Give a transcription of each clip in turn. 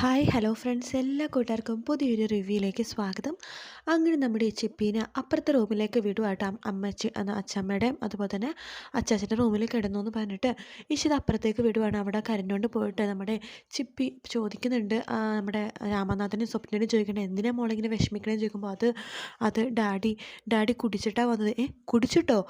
Hi hello friends. എല്ലാ കൂട്ടുകാർക്കും പുതിയൊരു റിവ്യൂയിലേക്ക് സ്വാഗതം. അങ്ങനെ നമ്മുടെ ചിപ്പീനെ അപ്പുറത്തെ റൂമിലേക്ക് വിടുവാട്ടോ അമ്മച്ചി എന്ന അതുപോലെ തന്നെ അച്ചാച്ചന്റെ റൂമിൽ കിടന്നു എന്ന് പറഞ്ഞിട്ട് ഇഷിത് അപ്പുറത്തേക്ക് വിടുവാണ്. അവിടെ കരഞ്ഞുകൊണ്ട് പോയിട്ട് നമ്മുടെ ചിപ്പി ചോദിക്കുന്നുണ്ട്. നമ്മുടെ രാമനാഥനും സ്വപ്നനും ചോദിക്കണേ എന്തിനാ മോളിങ്ങനെ വിഷമിക്കണേന്ന് ചോദിക്കുമ്പോൾ അത് അത് ഡാഡി ഡാഡി കുടിച്ചിട്ടാണ് വന്നത്. ഏ കുടിച്ചിട്ടോ?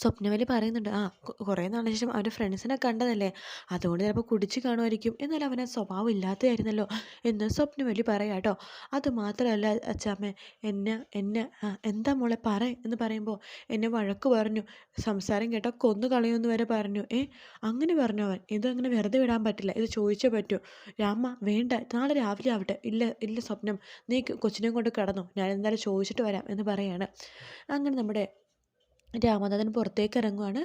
സ്വപ്നവലി പറയുന്നുണ്ട്. ആ കുറേ നാളിന് ശേഷം അവന്റെ ഫ്രണ്ട്സിനെ കണ്ടതല്ലേ? അതുകൊണ്ട് ചിലപ്പോൾ കുടിച്ച് കാണുമായിരിക്കും. എന്നാലും അവനെ സ്വഭാവം ഇല്ലാത്തതായിരുന്നല്ലോ എന്ന് സ്വപ്നവലി പറയാം കേട്ടോ അതുമാത്രമല്ല അച്ചാമ്മ എന്നെ എന്നെ എന്താ മോളെ പറ എന്ന് പറയുമ്പോൾ എന്നെ വഴക്ക് പറഞ്ഞു. സംസാരം കേട്ടാൽ കൊന്നു കളയുമെന്ന് വരെ പറഞ്ഞു. ഏ അങ്ങനെ പറഞ്ഞു അവൻ? ഇതങ്ങനെ വെറുതെ വിടാൻ പറ്റില്ല. ഇത് ചോദിച്ചേ പറ്റൂ. രാമ വേണ്ട. നാളെ രാവിലെ ആവട്ടെ. ഇല്ല ഇല്ല സ്വപ്നം. നീ കൊച്ചിനെയും കൊണ്ട് കിടന്നു. ഞാൻ എന്തായാലും ചോദിച്ചിട്ട് വരാം എന്ന് പറയാണ്. അങ്ങനെ നമ്മുടെ രാമനാഥൻ പുറത്തേക്ക് ഇറങ്ങുവാണ്.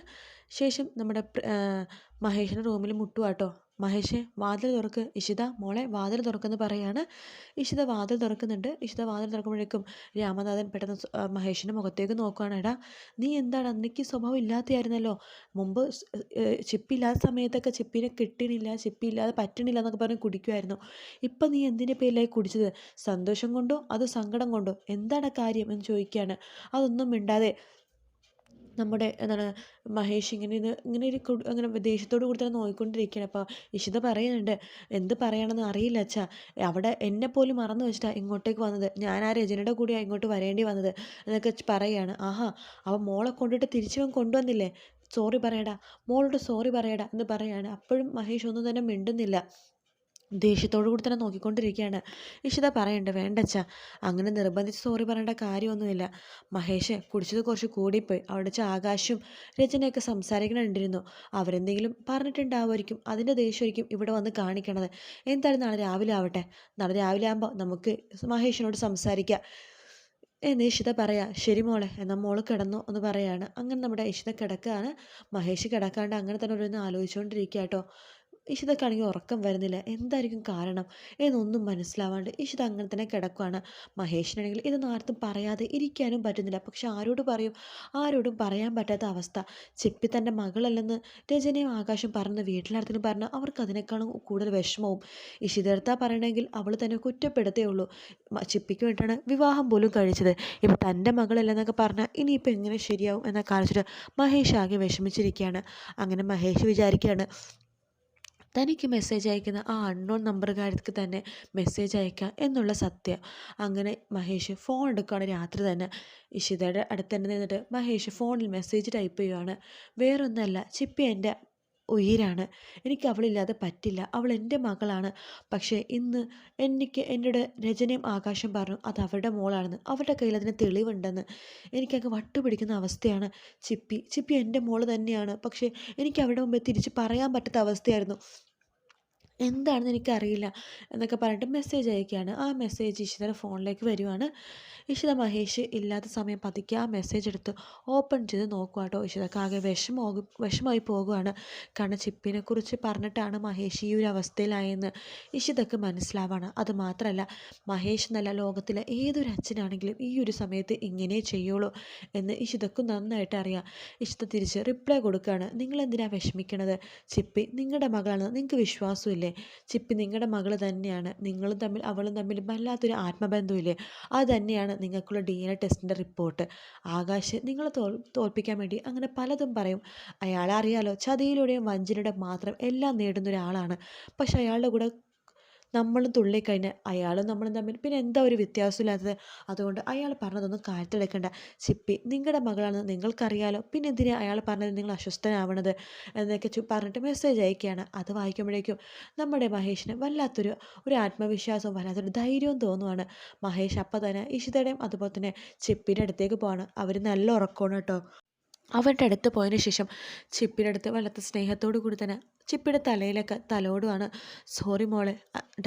ശേഷം നമ്മുടെ മഹേഷിന്റെ റൂമിൽ മുട്ടുവാട്ടോ മഹേഷ് വാതിൽ തുറക്ക്. ഇഷിത മോളെ വാതിൽ തുറക്കെന്ന് പറയാണ്. ഇഷിത വാതിൽ തുറക്കുന്നുണ്ട്. ഇഷിത വാതിൽ തുറക്കുമ്പോഴേക്കും രാമനാഥൻ പെട്ടെന്ന് മഹേഷിന്റെ മുഖത്തേക്ക് നോക്കുകയാണ് എടാ നീ എന്താണ് അന്നേക്ക് സ്വഭാവം ഇല്ലാത്തയായിരുന്നല്ലോ. മുമ്പ് ചിപ്പില്ലാത്ത സമയത്തൊക്കെ ചിപ്പിനെ കിട്ടണില്ല ചിപ്പില്ലാതെ പറ്റണില്ല എന്നൊക്കെ പറഞ്ഞ് കുടിക്കുമായിരുന്നു ഇപ്പം നീ എന്തിന്റെ പേരിലായി കുടിച്ചത്? സന്തോഷം കൊണ്ടോ? അതോ സങ്കടം കൊണ്ടോ? എന്താണ് കാര്യം? എന്ന് ചോദിക്കുകയാണ്. അതൊന്നും മിണ്ടാതെ നമ്മുടെ എന്താണ് മഹേഷ് ഇങ്ങനെ ഇത് ഇങ്ങനെ ഒരു അങ്ങനെ ദേഷ്യത്തോട് കൂടി തന്നെ നോക്കിക്കൊണ്ടിരിക്കുകയാണ് അപ്പോൾ ഇഷിത പറയുന്നുണ്ട് എന്ത് പറയണമെന്ന് അറിയില്ല അച്ഛാ. അവിടെ എന്നെ പോലും മറന്നു വെച്ചിട്ടാണ് ഇങ്ങോട്ടേക്ക് വന്നത്. ഞാൻ ആ രചനയുടെ കൂടിയാണ് ഇങ്ങോട്ട് വരേണ്ടി വന്നത് എന്നൊക്കെ പറയുകയാണ്. ആഹാ അവൻ മോളെ കൊണ്ടിട്ട് തിരിച്ചു കൊണ്ടുവന്നില്ലേ? സോറി പറയടാ. മോളോട് സോറി പറയടാ എന്ന് പറയാണ് അപ്പോഴും മഹേഷ് ഒന്നും തന്നെ മിണ്ടുന്നില്ല. ദേഷ്യത്തോടു കൂടി തന്നെ നോക്കിക്കൊണ്ടിരിക്കുകയാണ്. ഇഷിത പറയണ്ട വേണ്ടച്ച അങ്ങനെ നിർബന്ധിച്ച് സോറി പറയേണ്ട കാര്യമൊന്നുമില്ല. മഹേഷ് കുടിച്ചത് കുറച്ച് കൂടിപ്പോയി. അവിടെ വെച്ച് ആകാശും രചനയൊക്കെ സംസാരിക്കണുണ്ടിരുന്നു അവരെന്തെങ്കിലും പറഞ്ഞിട്ടുണ്ടാവുമായിരിക്കും. അതിന്റെ ദേഷ്യമായിരിക്കും ഇവിടെ വന്ന് കാണിക്കണത്. എന്തായാലും നാളെ രാവിലെ ആവട്ടെ. നാളെ രാവിലെ ആകുമ്പോൾ നമുക്ക് മഹേഷിനോട് സംസാരിക്കാം. എന്ന് ഇഷിത പറയാം. ശരി മോളെ എന്നാൽ മോൾ കിടന്നു എന്ന് പറയാണ്. അങ്ങനെ നമ്മുടെ ഇഷിത കിടക്കുകയാണ് മഹേഷ് കിടക്കാണ്ട് അങ്ങനെ തന്നെ ഓരോന്ന് ആലോചിച്ചുകൊണ്ടിരിക്കുക കേട്ടോ ഇഷിതക്കാണെങ്കിൽ ഉറക്കം വരുന്നില്ല. എന്തായിരിക്കും കാരണം എന്നൊന്നും മനസ്സിലാവാണ്ട് ഇഷിത അങ്ങനെ തന്നെ കിടക്കുകയാണ് മഹേഷിനാണെങ്കിൽ ഇതൊന്നും ആർക്കും പറയാതെ ഇരിക്കാനും പറ്റുന്നില്ല. പക്ഷെ ആരോട് പറയും? ആരോടും പറയാൻ പറ്റാത്ത അവസ്ഥ. ചെപ്പി തന്റെ മകളല്ലെന്ന് രചനയും ആകാശം പറഞ്ഞ് വീട്ടിലാർത്തിനും പറഞ്ഞാൽ അവർക്ക് അതിനേക്കാളും കൂടുതൽ വിഷമവും. ഇഷിതടുത്താ പറയണമെങ്കിൽ അവൾ തന്നെ കുറ്റപ്പെടുത്തേ ഉള്ളൂ. ചിപ്പിക്ക് വേണ്ടിയിട്ടാണ് വിവാഹം പോലും കഴിച്ചത്. ഇപ്പം തന്റെ മകളല്ലെന്നൊക്കെ പറഞ്ഞാൽ ഇനിയിപ്പോൾ എങ്ങനെ ശരിയാവും എന്നൊക്കെ ആലോചിച്ചിട്ട് മഹേഷ് ആകെ വിഷമിച്ചിരിക്കുകയാണ്. അങ്ങനെ മഹേഷ് വിചാരിക്കുകയാണ് തനിക്ക് മെസ്സേജ് അയക്കുന്ന ആ അൺനോൺ നമ്പറുകാർക്ക് തന്നെ മെസ്സേജ് അയക്കാം എന്നുള്ള സത്യം. അങ്ങനെ മഹേഷ് ഫോൺ എടുക്കുകയാണ് രാത്രി തന്നെ. ഇഷിതയുടെ അടുത്ത് തന്നെ നിന്നിട്ട് മഹേഷ് ഫോണിൽ മെസ്സേജ് ടൈപ്പ് ചെയ്യുവാണ്. വേറൊന്നല്ല ചിപ്പി എന്റെ ഉയിരാണ്. എനിക്ക് അവളില്ലാതെ പറ്റില്ല. അവൾ എന്റെ മകളാണ്. പക്ഷേ ഇന്ന് എനിക്ക് എന്നോട് രചനയും ആകാശം പറഞ്ഞു അത് അവരുടെ മോളാണെന്ന്. അവരുടെ കയ്യിൽ അതിന് തെളിവുണ്ടെന്ന്. എനിക്കങ്ങ് വട്ടുപിടിക്കുന്ന അവസ്ഥയാണ് ചിപ്പി. ചിപ്പി എന്റെ മോൾ തന്നെയാണ്. പക്ഷേ എനിക്ക് അവരുടെ മുമ്പേ തിരിച്ച് പറയാൻ പറ്റാത്ത അവസ്ഥയായിരുന്നു. എന്താണെന്ന് എനിക്കറിയില്ല എന്നൊക്കെ പറഞ്ഞിട്ട് മെസ്സേജ് അയക്കുകയാണ്. ആ മെസ്സേജ് ഇഷിതയുടെ ഫോണിലേക്ക് വരുവാണ്. ഇഷിത മഹേഷ് ഇല്ലാത്ത സമയം പതുക്കെ ആ മെസ്സേജ് എടുത്ത് ഓപ്പൺ ചെയ്ത് നോക്കുക കേട്ടോ ഇഷിതക്ക് ആകെ വിഷമമാകും വിഷമമായി പോകുകയാണ് കാരണം ചിപ്പിനെക്കുറിച്ച് പറഞ്ഞിട്ടാണ് മഹേഷ് ഈ ഒരു അവസ്ഥയിലായെന്ന് ഇഷിതക്ക് മനസ്സിലാവാണ്. അത് മാത്രമല്ല മഹേഷ് എന്നല്ല ലോകത്തിലെ ഏതൊരു അച്ഛനാണെങ്കിലും ഈ ഒരു സമയത്ത് ഇങ്ങനെ ചെയ്യുള്ളൂ എന്ന് ഇഷിതക്ക് നന്നായിട്ട് അറിയാം. ഇഷിത തിരിച്ച് റിപ്ലൈ കൊടുക്കുകയാണ്. നിങ്ങളെന്തിനാണ് വിഷമിക്കണത്? ചിപ്പി നിങ്ങളുടെ മകളാണ് നിങ്ങൾക്ക് വിശ്വാസമില്ലേ? ചിപ്പി നിങ്ങളുടെ മകൾ തന്നെയാണ്. നിങ്ങളും തമ്മിൽ അവളും തമ്മിൽ വല്ലാത്തൊരു ആത്മബന്ധമില്ലേ അത് തന്നെയാണ് നിങ്ങൾക്കുള്ള ഡി എൻ എ ടെസ്റ്റിന്റെ റിപ്പോർട്ട്. ആകാശ് നിങ്ങളെ തോൽ തോൽപ്പിക്കാൻ വേണ്ടി അങ്ങനെ പലതും പറയും. അയാളെ അറിയാലോ ചതിയിലൂടെയും വഞ്ചനയുടെ മാത്രം എല്ലാം നേടുന്ന ഒരാളാണ് പക്ഷെ അയാളുടെ കൂടെ നമ്മളും തുള്ളിക്കഴിഞ്ഞാൽ അയാളും നമ്മളും തമ്മിൽ പിന്നെ എന്താ ഒരു വ്യത്യാസമില്ലാത്തത്? അതുകൊണ്ട് അയാൾ പറഞ്ഞതൊന്നും കാര്യത്തിലെടുക്കേണ്ട ചിപ്പി നിങ്ങളുടെ മകളാണെന്ന് നിങ്ങൾക്കറിയാലോ. പിന്നെ എന്തിനാ അയാൾ പറഞ്ഞത് നിങ്ങൾ അസ്വസ്ഥനാവണത്? എന്നൊക്കെ പറഞ്ഞിട്ട് മെസ്സേജ് അയക്കുകയാണ്. അത് വായിക്കുമ്പോഴേക്കും നമ്മുടെ മഹേഷിന് വല്ലാത്തൊരു ഒരു ആത്മവിശ്വാസവും വല്ലാത്തൊരു ധൈര്യവും തോന്നുവാണ്. മഹേഷ് അപ്പം തന്നെ ഇഷിതയുടെയും അതുപോലെ തന്നെ ചിപ്പിന്റെ അടുത്തേക്ക് പോവാണ്. അവർ നല്ല ഉറക്കമാണ് കേട്ടോ. അവരുടെ അടുത്ത് പോയതിന് ശേഷം ചിപ്പിയുടെ അടുത്ത് വല്ലാത്ത സ്നേഹത്തോടു കൂടി തന്നെ ചിപ്പിയുടെ തലയിലൊക്കെ തലോടുവാണ്. സോറി മോളെ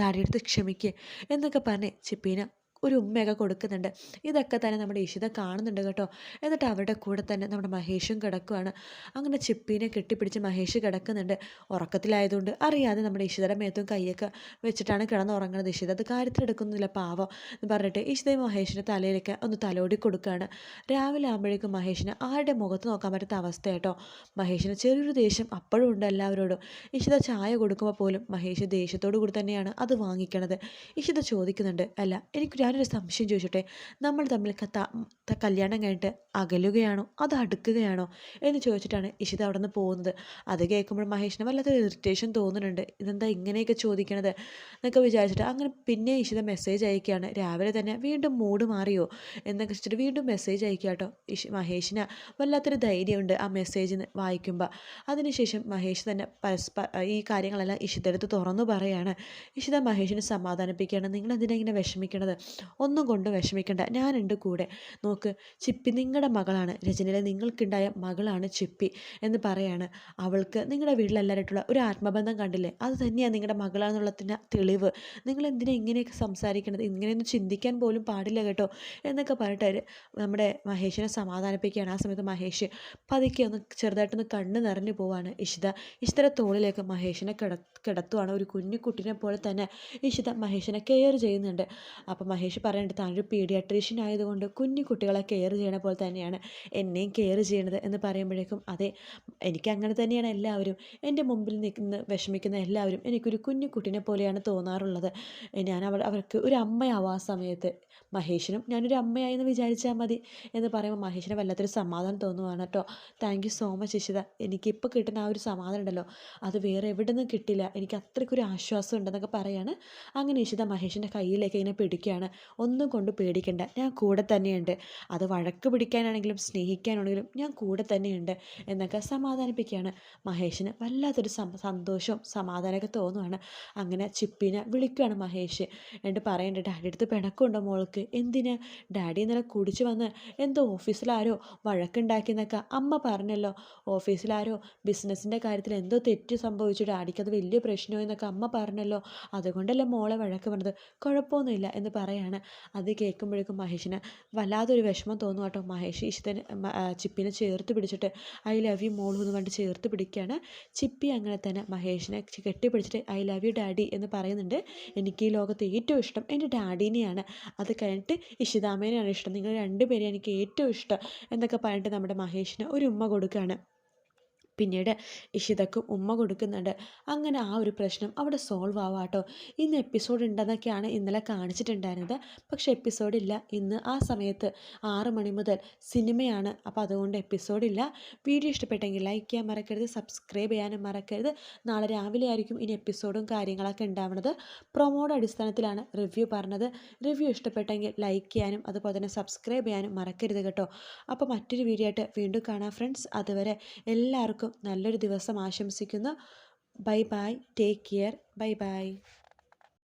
ഡാഡിയുടെ അടുത്ത് ക്ഷമിക്കുക എന്നൊക്കെ പറഞ്ഞ് ചിപ്പീനെ ഒരു ഉമ്മയൊക്കെ കൊടുക്കുന്നുണ്ട്. ഇതൊക്കെ തന്നെ നമ്മുടെ ഇഷിത കാണുന്നുണ്ട് കേട്ടോ. എന്നിട്ട് അവരുടെ കൂടെ തന്നെ നമ്മുടെ മഹേഷും കിടക്കുവാണ്. അങ്ങനെ ചിപ്പീനെ കെട്ടിപ്പിടിച്ച് മഹേഷ് കിടക്കുന്നുണ്ട്. ഉറക്കത്തിലായതുകൊണ്ട് അറിയാതെ നമ്മുടെ ഇഷിതയുടെ മേത്തും കൈയൊക്കെ വെച്ചിട്ടാണ് കിടന്നുറങ്ങുന്നത് ഇഷിത അത് കാര്യത്തിലെടുക്കുന്നില്ല പാവം എന്ന് പറഞ്ഞിട്ട് ഇഷിതയും മഹേഷിന്റെ തലയിലേക്ക് ഒന്ന് തലോടി കൊടുക്കുകയാണ്. രാവിലെ ആകുമ്പോഴേക്കും മഹേഷിന് ആരുടെ മുഖത്ത് നോക്കാൻ പറ്റാത്ത അവസ്ഥ കേട്ടോ. മഹേഷിന് ചെറിയൊരു ദേഷ്യം അപ്പോഴും ഉണ്ട് എല്ലാവരോടും. ഇഷിത ചായ കൊടുക്കുമ്പോൾ പോലും മഹേഷ് ദേഷ്യത്തോടു കൂടി തന്നെയാണ് അത് വാങ്ങിക്കണത്. ഇഷിത ചോദിക്കുന്നുണ്ട് അല്ല എനിക്ക് ഞാനൊരു സംശയം ചോദിച്ചോട്ടെ? നമ്മൾ തമ്മിൽ കല്യാണം കഴിഞ്ഞിട്ട് അകലുകയാണോ? അത് അടുക്കുകയാണോ? എന്ന് ചോദിച്ചിട്ടാണ് ഇഷിത അവിടെ നിന്ന് പോകുന്നത്. അത് കേൾക്കുമ്പോൾ മഹേഷിന് വല്ലാത്തൊരു ഇറിറ്റേഷൻ തോന്നുന്നുണ്ട്. ഇതെന്താ ഇങ്ങനെയൊക്കെ ചോദിക്കണത്? എന്നൊക്കെ വിചാരിച്ചിട്ട് അങ്ങനെ പിന്നെ ഇഷിത മെസ്സേജ് അയക്കുകയാണ്. രാവിലെ തന്നെ വീണ്ടും മൂഡ് മാറിയോ? എന്നൊക്കെ വെച്ചിട്ട് വീണ്ടും മെസ്സേജ് അയക്കുക കേട്ടോ. ഇഷ് മഹേഷിന് വല്ലാത്തൊരു ധൈര്യമുണ്ട് ആ മെസ്സേജ് വായിക്കുമ്പോൾ അതിനുശേഷം മഹേഷ് തന്നെ പരസ്പ ഈ കാര്യങ്ങളെല്ലാം ഇഷിതെടുത്ത് തുറന്നു പറയാണ്. ഇഷിത മഹേഷിനെ സമാധാനിപ്പിക്കുകയാണ്. നിങ്ങൾ എന്തിനാ ഇങ്ങനെ വിഷമിക്കണത്? ഒന്നും കൊണ്ട് വിഷമിക്കേണ്ട. ഞാനുണ്ട് കൂടെ. നോക്ക് ചിപ്പി നിങ്ങളുടെ മകളാണ്. രചനയിലെ നിങ്ങൾക്കുണ്ടായ മകളാണ് ചിപ്പി എന്ന് പറയാണ്. അവൾക്ക് നിങ്ങളുടെ വീട്ടിലെല്ലാവരായിട്ടുള്ള ഒരു ആത്മബന്ധം കണ്ടില്ലേ? അത് തന്നെയാണ് നിങ്ങളുടെ മകളാണെന്നുള്ളതിന്റെ തെളിവ്. നിങ്ങൾ എന്തിനാ ഇങ്ങനെയൊക്കെ സംസാരിക്കണത്? ഇങ്ങനെയൊന്നും ചിന്തിക്കാൻ പോലും പാടില്ല കേട്ടോ എന്നൊക്കെ പറഞ്ഞിട്ട് നമ്മുടെ മഹേഷിനെ സമാധാനിപ്പിക്കുകയാണ്. ആ സമയത്ത് മഹേഷ് പതുക്കെ ഒന്ന് ചെറുതായിട്ടൊന്ന് കണ്ണ് നിറഞ്ഞു പോവാണ്. ഇഷിത ഇഷിതയുടെ തോളിലേക്ക് മഹേഷിനെ കിട കിടത്തുവാണ്. ഒരു കുഞ്ഞു കുട്ടിനെ പോലെ തന്നെ ഇഷിത മഹേഷിനെ കെയർ ചെയ്യുന്നുണ്ട്. അപ്പോൾ മഹേഷ് പറയുന്നുണ്ട് താനൊരു പീഡിയാട്രീഷ്യൻ ആയതുകൊണ്ട് കുഞ്ഞു കുട്ടികളെ കെയർ ചെയ്യണ പോലെ തന്നെയാണ് എന്നെയും കെയർ ചെയ്യണത് എന്ന് പറയുമ്പോഴേക്കും അതെ എനിക്ക് അങ്ങനെ തന്നെയാണ് എല്ലാവരും. എന്റെ മുമ്പിൽ നിൽക്കുന്ന വിഷമിക്കുന്ന എല്ലാവരും എനിക്കൊരു കുഞ്ഞു കുട്ടിനെ പോലെയാണ് തോന്നാറുള്ളത്. ഞാൻ അവർ അവർക്ക് ഒരു അമ്മയാവും ആ സമയത്ത്. മഹേഷിനും ഞാനൊരു അമ്മയായി എന്ന് വിചാരിച്ചാൽ മതി. എന്ന് പറയുമ്പോൾ മഹേഷിന് വല്ലാത്തൊരു സമാധാനം തോന്നുവാണ് കേട്ടോ. Thank you so much Ishita. എനിക്കിപ്പോൾ കിട്ടുന്ന ആ ഒരു സമാധാനം ഉണ്ടല്ലോ. അത് വേറെ എവിടെ നിന്നും കിട്ടില്ല. എനിക്ക് അത്രയ്ക്കൊരു ആശ്വാസം ഉണ്ടെന്നൊക്കെ പറയാണ്. അങ്ങനെ ഇഷിത മഹേഷിന്റെ കയ്യിലേക്ക് ഇങ്ങനെ പിടിക്കുകയാണ്. ഒന്നും കൊണ്ട് പേടിക്കണ്ട. ഞാൻ കൂടെ തന്നെയുണ്ട്. അത് വഴക്ക് പിടിക്കാനാണെങ്കിലും സ്നേഹിക്കാനാണെങ്കിലും ഞാൻ കൂടെ തന്നെയുണ്ട് എന്നൊക്കെ സമാധാനിപ്പിക്കുകയാണ്. മഹേഷിന് വല്ലാത്തൊരു സന്തോഷവും സമാധാനമൊക്കെ തോന്നുവാണ്. അങ്ങനെ ചിപ്പിനെ വിളിക്കുകയാണ് മഹേഷ്. എന്നിട്ട് പറയേണ്ട ഡാഡി അടുത്ത് പിണക്കമുണ്ടോ മോൾക്ക്? എന്തിന്? ഡാഡി ഇന്നലെ കുടിച്ചു വന്ന് എന്തോ ഓഫീസിലാരോ വഴക്കുണ്ടാക്കിയെന്നൊക്കെ അമ്മ പറഞ്ഞല്ലോ. ഓഫീസിലാരോ ബിസിനസ്സിന്റെ കാര്യത്തിൽ എന്തോ തെറ്റ് സംഭവിച്ചു. ഡാഡിക്ക് അത് വലിയ പ്രശ്നമോ എന്നൊക്കെ അമ്മ പറഞ്ഞല്ലോ. അതുകൊണ്ടല്ലേ മോളെ വഴക്ക് പറഞ്ഞത്. കുഴപ്പമൊന്നുമില്ല എന്ന് പറയാണ് അത് കേൾക്കുമ്പോഴേക്കും മഹേഷിന് വല്ലാതൊരു വിഷമം തോന്നും കേട്ടോ. മഹേഷ് ഇഷ്ടന് ചിപ്പിനെ ചേർത്ത് പിടിച്ചിട്ട് ഐ ലവ് യു മോളു എന്ന് പറഞ്ഞിട്ട് ചേർത്ത് പിടിക്കുകയാണ്. ചിപ്പി അങ്ങനെ തന്നെ മഹേഷിനെ കെട്ടിപ്പിടിച്ചിട്ട് ഐ ലവ് യു ഡാഡി എന്ന് പറയുന്നുണ്ട്. എനിക്ക് ഈ ലോകത്ത് ഏറ്റവും ഇഷ്ടം എന്റെ ഡാഡീനെയാണ്. അത് കഴിഞ്ഞിട്ട് ഇഷിതാമേനെയാണ് ഇഷ്ടം. നിങ്ങൾ രണ്ടുപേരെയും എനിക്ക് ഏറ്റവും ഇഷ്ടം എന്നൊക്കെ പറഞ്ഞിട്ട് നമ്മുടെ മഹേഷിന് ഒരു ഉമ്മ കൊടുക്കുകയാണ്. പിന്നീട് ഇഷിതക്കും ഉമ്മ കൊടുക്കുന്നുണ്ട്. അങ്ങനെ ആ ഒരു പ്രശ്നം അവിടെ സോൾവ് ആവാട്ടോ. ഇന്ന് എപ്പിസോഡ് ഉണ്ടെന്നൊക്കെയാണ് ഇന്നലെ കാണിച്ചിട്ടുണ്ടായിരുന്നത്. പക്ഷേ എപ്പിസോഡില്ല ഇന്ന് ആ സമയത്ത് ആറ് മണി മുതൽ സിനിമയാണ്. അപ്പോൾ അതുകൊണ്ട് എപ്പിസോഡില്ല വീഡിയോ ഇഷ്ടപ്പെട്ടെങ്കിൽ ലൈക്ക് ചെയ്യാൻ മറക്കരുത്. സബ്സ്ക്രൈബ് ചെയ്യാനും മറക്കരുത്. നാളെ രാവിലെ ആയിരിക്കും ഇനി എപ്പിസോഡും കാര്യങ്ങളൊക്കെ ഉണ്ടാവുന്നത്. പ്രൊമോയുടെ അടിസ്ഥാനത്തിലാണ് റിവ്യൂ പറഞ്ഞത്. റിവ്യൂ ഇഷ്ടപ്പെട്ടെങ്കിൽ ലൈക്ക് ചെയ്യാനും അതുപോലെ തന്നെ സബ്സ്ക്രൈബ് ചെയ്യാനും മറക്കരുത് കേട്ടോ. അപ്പോൾ മറ്റൊരു വീഡിയോ ആയിട്ട് വീണ്ടും കാണാം ഫ്രണ്ട്സ് അതുവരെ നല്ലൊരു ദിവസം ആശംസിക്കുന്നു. Bye bye. Take care. Bye bye.